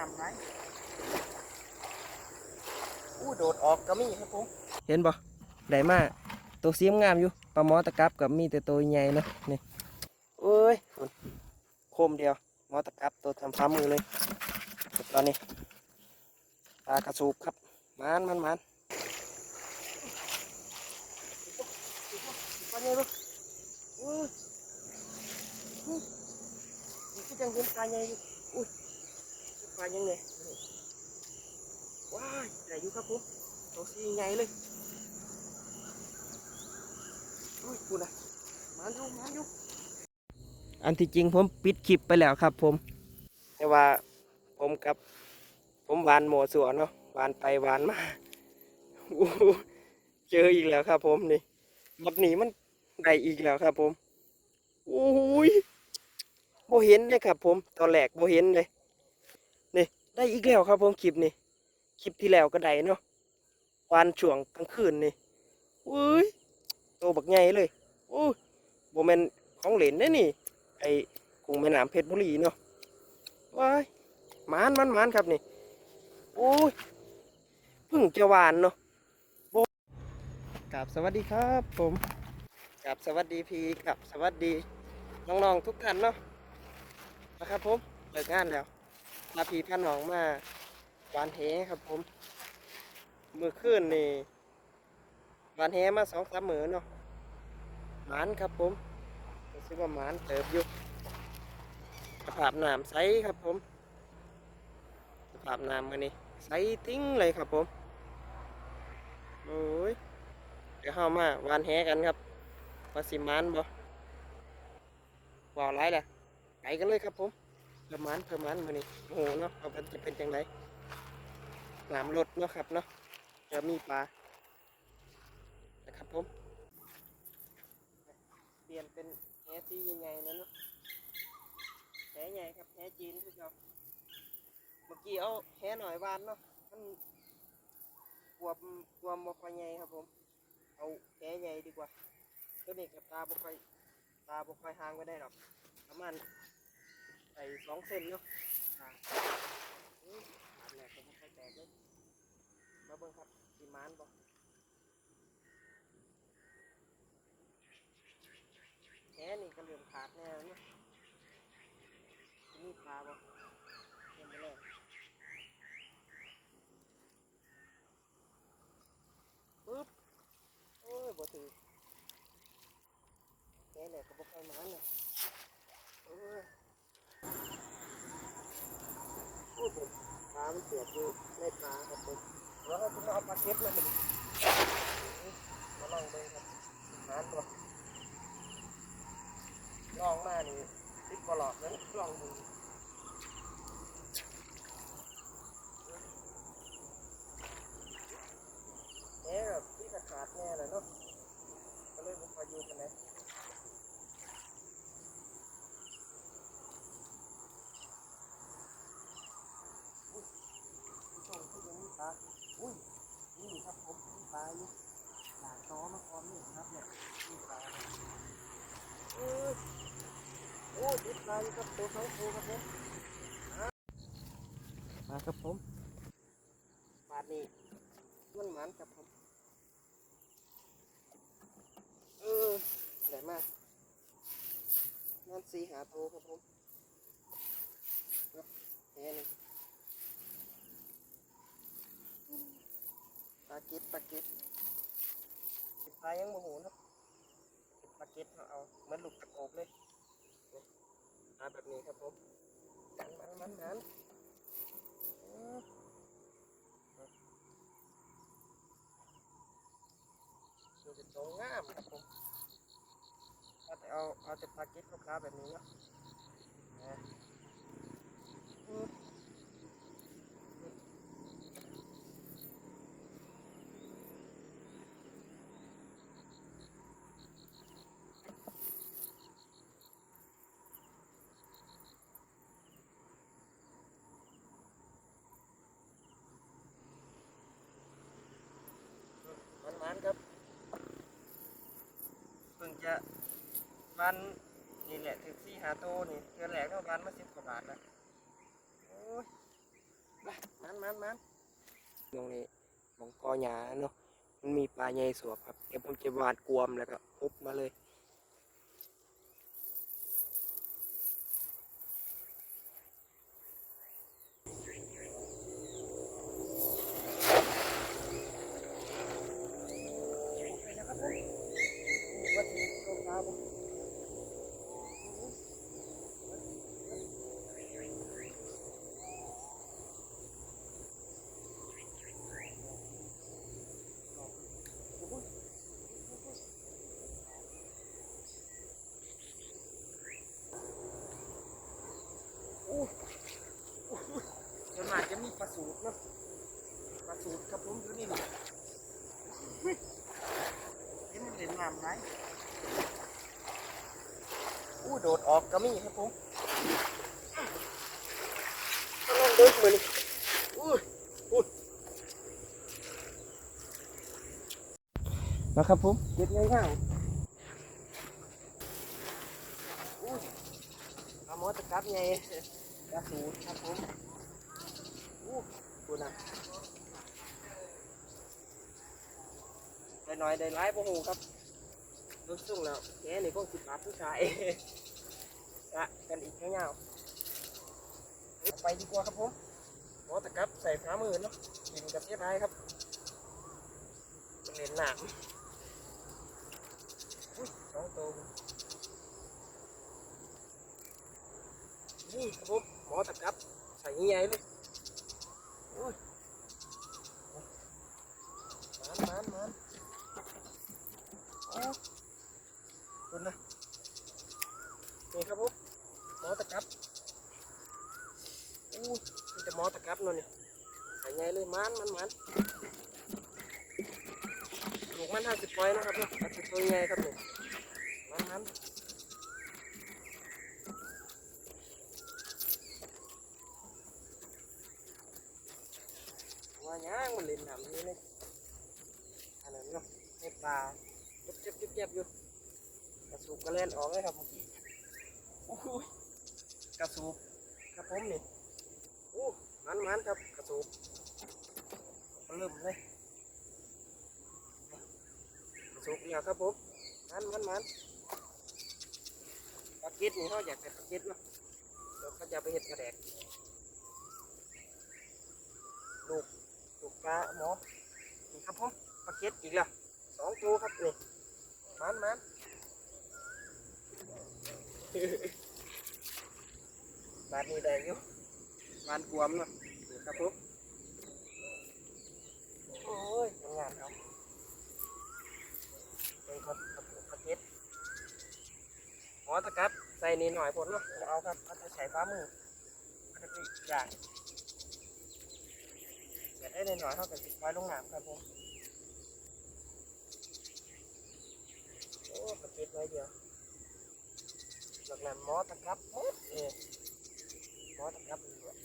น้ำไหลอู้โดดออกก็มีครับผมเห็นบ่ได้มาตัวเสียมงามอยู่ปลาหมอตะกับกับมีแต่ตัวใหญ่เนาะนี่เอ้ยฝุ่นโคมเดียวหมอตะกับตัวทำฟ้ามือเลยตอนนี้ปลากระสูบครับมันมันมันปลาใหญ่บ่อุ้ยอุ้ยนี่ก็ยังเห็นปลาใหญ่อยู่ อุ้ยปลายังไงว้ายได้อยู่ครับผมตัวสีใหญ่เลยอุ้ยกูนะมันอยู่มันอยู่อันที่จริงผมปิดคลิปไปแล้วครับผม แต่ว่าผมกับผมหวานหมอสัวเนาะหวานไปหวานมาเจออีกแล้วครับผมนี่บักหนีมันได้อีกแล้วครับผมโอ้ยโบเห็นเลยครับผม ตอนแรกโบเห็นเลย ได้อีกแล้วครับผมคลิปนี่คลิปที่แล้วก็ได้เนาะวานช่วงกลางคืนนี่อุ้ยโตบักใหญ่เลยโอ้ยโบแมนของเหลนได้นี่ ไอ้กุ้งแม่น้ำเพชรบุรีเนาะว้ายมานมันมานครับนี่โอ้ยพึ่งจะหวานเนาะโบกับสวัสดีครับผมกับสวัสดีพีกับสวัสดีน้องๆทุกท่านเนาะนะครับผมเลิกงานแล้ว พาพี่พาน้องมาหวานเหครับผม มือคืนนี่หวานแหมาสองสามมือเนาะหมานครับผมรู้สึกว่าหมานเติบอยู่สภาพน้ำใสครับผมสภาพน้ำมันนี่ใสทิ้งเลยครับผมโอ้ยเดี๋ยวเข้ามาวานแหกันครับว่าสิหมานบ่บ่ไรแหละไปกันเลยครับผม เพิ่มหมานเพิ่มหมานมันนี่โอ้โหเนาะเอาเป็นจะเป็นจังไรน้ำลดเนาะครับเนาะจะมีปลานะครับผม เปลี่ยนเป็นแหสีใหญ่ๆนะเนาะแหใหญ่ครับแหจีนคือเราเมื่อกี้เอาแหหน่อยวานเนาะ มันกลัวมกลัวมบ่ค่อยใหญ่ครับผม เอาแหใหญ่ดีกว่า ตัวนี้กับตาบ่ค่อยตาบ่ค่อยห่างไปได้หรอก ประมาณ ใส่สองเซนเนาะอ่าอุ้ยอันแรกก็บ่ค่อยแตกเลยมาเบิ่งครับสีมานบ่แค่นี่ก็เหลื่อมขาดแน่แล้วเนี่ยมีปลาบ่เต็มไปเลยปึ๊บโอ้ยบ่ถือแค่เนี่ยก็บ่ค่อยมันเนี่ยเออโอ้ย ผมขามันเสียบอยู่ในขาครับผมแล้วให้ผมเอาปลาเก็บเลยมันมาลองเบิ่งครับหาตัวลองมานี่ติดกระหลอกนั้นลองดูแง่แบบที่ขาดขาดแน่เลยเนาะก็เลยบุกพายุกันนะอุ้ยผู้ชมที่ยังมีปลาอุ้ยนี่ครับผมมีปลาอยู่หลากต้อมาพร้อมนี่ครับเนี่ยมีปลาเอ้ย โอ้ดิบลาย ครับตัวเขาตัวครับผมมาครับผมบาทนี้มันหมันครับผมเออไหนมากนั่นสีหาโตวครับผมเนาะแค่นี้ปลาเก็ตปลาเก็ตปลายังโมโหนะปลาเก็ตเอาเอาเหมือนหลูกตะโกบเลยาแบบนี้ครับผมมันมันมันมันสูงสิโตงามครับผมเอาแต่เอาเอาแต่พาเก็ตขาวๆแบบนี้เนาะ นะอืมมันมันครับเพิ่งจะวันนี่แหละถึงสี่หาโตวนี่เดือนแรกเนาะวันมาสิบกว่าบาทแล้วโอ้ยมันมันมันตรงนี้หมองกอหญ้าเนาะมันมีปลาใหญ่สวบครับเดี๋ยวผมจะหวานกวมแล้วก็อุบมาเลย ไปแล้วครับผมว่าจะโดนปลาบ่ ส่วนมากจะมีปลา สูตรเนาะปลาสูตรครับผมอยู่นี่นี่เห็นมันเล่นน้ำไรอู้โดดออกก็มีครับผมลองดึกมือนี่อู้อู้มาครับผมเด็ดง่ายๆอู้ปลาหมอตะกับไงปลาสูตรครับผม อู้ดูนะได้หน่อยได้ร้ายพ่อหูครับรู้สึกแล้วแกนี่ก็สิบบาทผู้ชายละกันอีกเงี้ยาวเอาไปดีกว่าครับผมหมอตะกับใส่ฟ้ามือเนาะกินกับเสียดายครับมันเล่นน้ำอุ้ยสองตัวนี่ครับผมหมอตะกับใส่ใหญ่ๆเลยอุ้ยมันมันมันโอ้ดูนะนี่ครับผมหมอตะกับ อู้มีแต่หมอตะกับเนั่นนี่หายไงเลย มันมันมันลูกมันห้าสิบปอยนะครับเนาะอาจจะตัวใหญ่ครับนี่มันมันว่าย่างมันเล่นน้ำนี่เลยอันนั้นเนาะให้ปลาเจ็บเจ็บเจ็บเจ็บอยู่กระสูบกระเล่นออกเลยครับเมื่อกี้โอ้ยกระสูบครับผมนี่โอ้มันมันครับกระสูบ มันเริ่มเลยกระสูบเดียวครับผมมันมันมันปลาเก็ดนี่เขาอยากเป็นปลาเก็ดเนาะเดี๋ยวเขาจะไปเห็ดกระแดกลูกลูกปลาหมอนี่ครับผมปลาเก็ดอีกแล้วสองตัวครับนี่มันมันบาดนี้ได้อยู่บานกวมเนาะนี่ครับผม อ้ยงานเอาเป็นครับครับประเทหมอตะกับใส่นีหน่อยผลเนาะเอาครับเอาจะใส่ฟ้ามือเอาจะไปอย่างเสร็จได้หน่อยเท่ากับสิบไว้ลงน้ำครับผมโอ้ประเทศไว้เดียวจากนั้นหมอตะกับหมดเอยหมอตะกับอีกแล้ว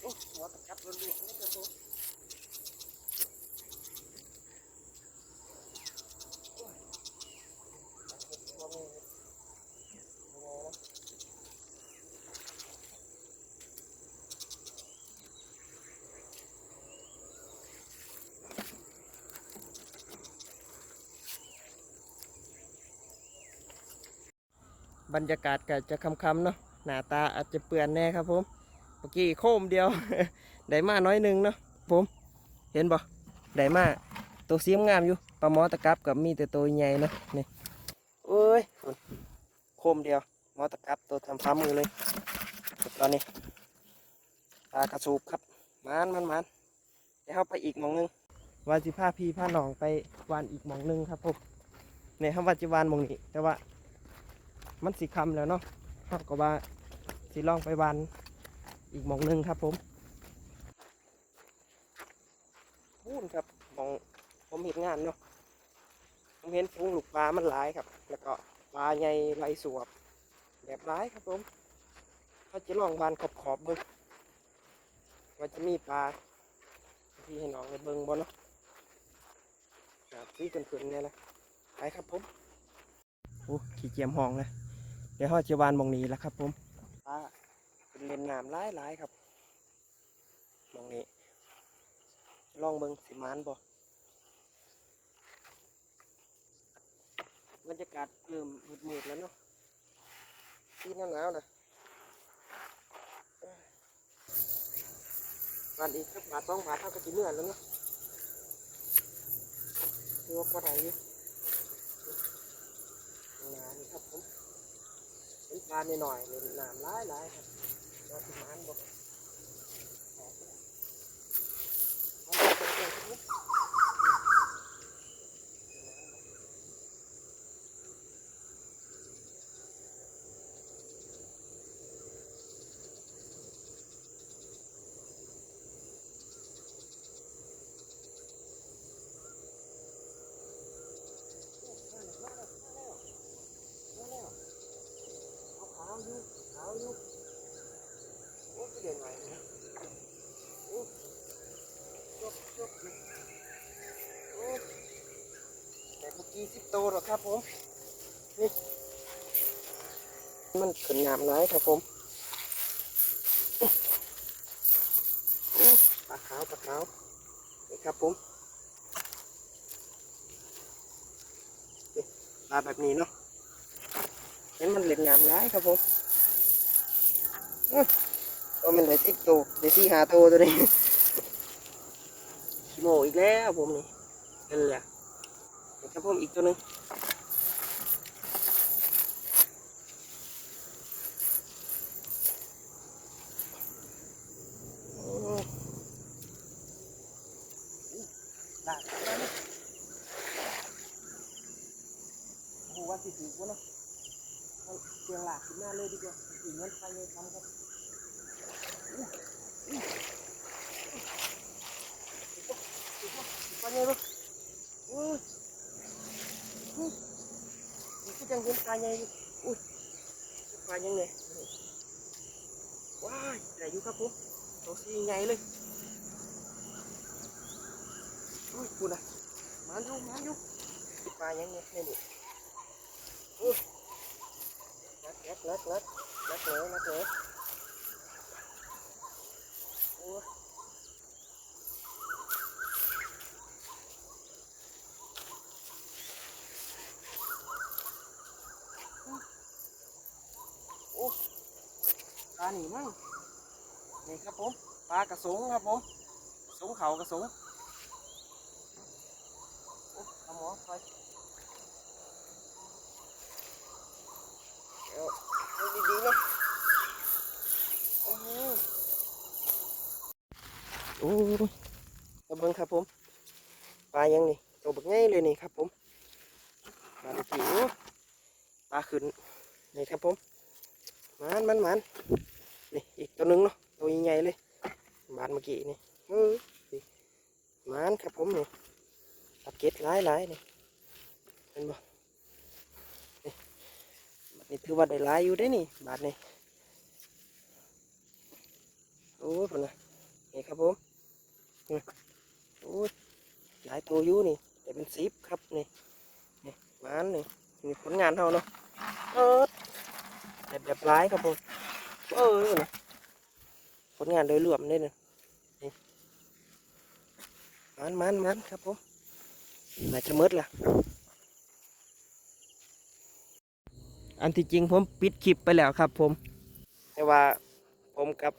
โอ้หัวตะกับรัวๆนี่ครับผมโอ้ยเอาเก็บหัวมือหัวนะ บรรยากาศก็จะคำๆเนาะหน้าตาอาจจะเปื่อนแน่ครับผมเมื่อกี้โคมเดียวได้มาน้อยหนึงเนาะผมเห็นบ่ได้มาตัวเสียมงามอยู่ปลาหมอตะกับกับมีแต่ตัวใหญ่เนาะนี่โอ้ยโคมเดียวหมอตะกับตัวทำฟ้ามือเลยตอนนี้ปลากระสูบครับมันมันมันเดี๋ยวเราไปอีกมองหนึงวาสิพาพี่พาหนองไปวานอีกมองหนึงครับผมเนี่ยคำว่าจิวานมองนี้แต่ว่า มันสีคำแล้วเนาะเขาก็ว่าสิลองไปวานอีกมองหนึ่งครับผมพูนครับมองผมเห็นงานเนาะผมเห็นฟูงลูกปลามันหลายครับ แล้วก็ปลาใหญ่ไหลสวบ แบบหลายครับผมเขาจะลองวานขอบขอบเบิ่งว่าจะมีปลาที่ให้น้องไปเบิ่งบ่เนาะครับที่เพิ่นๆเนี่ยนะไปครับผมโอ้ขี้เกียจห้องเลย เดี๋ยวเฮาจะวานมองนี้แล้วครับผมเป็นเลนน้ำหลายๆครับมองนี้ลองเบิ่งสิมานบ่บรรยากาศเริ่มมืดๆแล้วเนาะที่หนาวๆนะวันอีกสักบาทสองบาทเท่ากับจีเมื่อแล้วเนาะคือว่าพอไหอยู่หนานี่ครับผม เป็นปลาหน่อยๆเลยน้ำหลายๆครับว่าสิมานบ่ ขาวอยู่ขาวอยู่โอ้ยเด่นไหวนะโอ้จบจบเลยโอ้แต่เมื่อกี้สิบ โตหรอกครับผมนี่มันขึ้นน้ำร้ายครับผมโอ้โอ้ปลาขาวปลาขาวนี่ครับผมนี่ปลาแบบนี้เนาะเห็นมันเหล่นงามร้ายครับผมตัวมันได้ติดโตได้ที่หาโตตัวนี้ขี้โมอีกแล้วผมนี่นั่นแหละ ครับผมอีกตัวนึงโอ้ลากมาเลยโอ้โหว่าสิถือวะเนาะเอาเตียงหลักขึ้นมาเลยดีกว่าถึงนั้นไปเลยทำครับไปเลยลูกอู้อู้ นี่ก็ยังเห็นปลาใหญ่อยู่อุ้ยปลายังไงว้ายใหญ่อยู่ครับผมตัวสีใหญ่เลยอุ้ยคุณอะมันอยู่มันอยู่ปลายังไงนี่นี่อุ้ย lát lát lát lát lát nữa lát nữa Ủa. าหนีมั้งนี่ครับผมปลากระสงครับผมสงเขากระสงเอาหมอไปเดี๋ยวดีๆนะโอ้โหโอ้ยเอาเบิงครับผมปลายังนี่ตัวบักง่ายเลยนี่ครับผมปลาตะกี้ปลาขึ้นนี่ครับผมมันมันมัน นี่อีกตัวหนึงเนาะตัวใหญ่เลยบานเมื่อกี้นี่เออมันครับผมนี่ปลาเก็ดหลายหลายๆนี่เห็นบ่นี่บัดนี้ถือว่าได้หลายอยู่ได้นี่บาทนี่โอ้ยพุ่นนะนี่ครับผมโอ้ยหลายตัวอยู่นี่แต่เป็นสิบครับนี่นี่มันนี่นี่ผลงานเท่าเนาะเออแบบแบบหลายครับผม เออนะผลงานโดยรวมได้เลยนี่มันมันมันครับผมน่าจะมืดละอันที่จริงผมปิดคลิปไปแล้วครับผม แต่ว่าผมกับ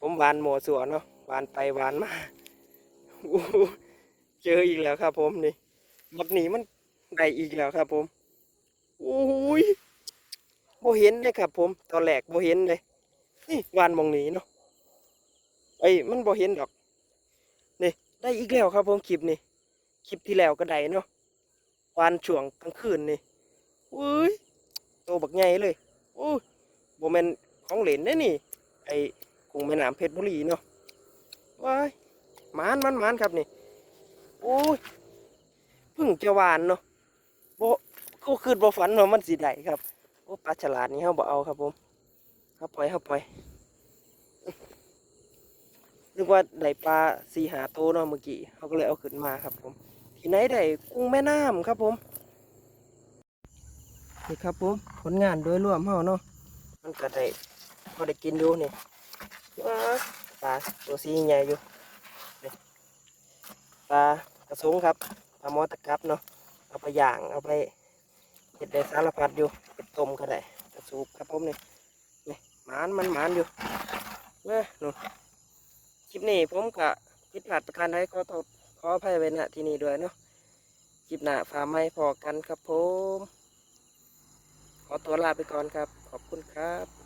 ผมหวานหมอสัวเนาะหวานไปหวานมาอู้หูเจออีกแล้วครับผมนี่บักหนีมันได้อีกแล้วครับผม โอ้ย โบเห็นเลยครับผมตอนแรกโบเห็นเลยนี่วานมองนี้เนาะไอ้มันบเห็นดอกนี่ได้อีกแล้วครับผมคลิปนี่คลิปที่แล้วก็ได้เนาะวานช่วงกลางคืนนี่อุ้ยโตบักใหญ่เลยอุ้ยบแมนของเหลนได้นี่ ไอ้กุ้งแม่น้ำเพชรบุรีเนาะว้ายมานมันมานครับนี่โอ้ยพิ่งจะหวานเนาะบ่ก็คืนบ่ฝันว่ามันสิได้ครับ อ้ปลาฉลาดนี่เฮาบ่เอาครับผมเข้าปล่อยเข้าปล่อยนึกว่าได้ปลาสีหาโตเนาะเมื่อกี้เขาก็เลยเอาขึ้นมาครับผมที่ไหนได้กุ้งแม่น้ำครับผมนี่ครับผมผลงานโดยรวมเฮาเนาะมันก็ได้พอได้กินอยู่นี่ว้าปลาตัวสีใหญ่อยู่ปลากระสงครับปลาหมอตะกับเนาะเอาไปย่างเอาไป เห็ดได้สารพัดอยู่เป็ดต้มก็ได้กระสูบครับผมนี่นี่หมานมันหมานอยู่เว้ยนู่นคลิปนี้ผมกะผิดพลาดประการใดขอโทษขออภัยไว้ณที่นี่ด้วยเนาะคลิปหน้าฝากไม่พอกันครับผม ขอตัวลาไปก่อนครับ ขอบคุณครับ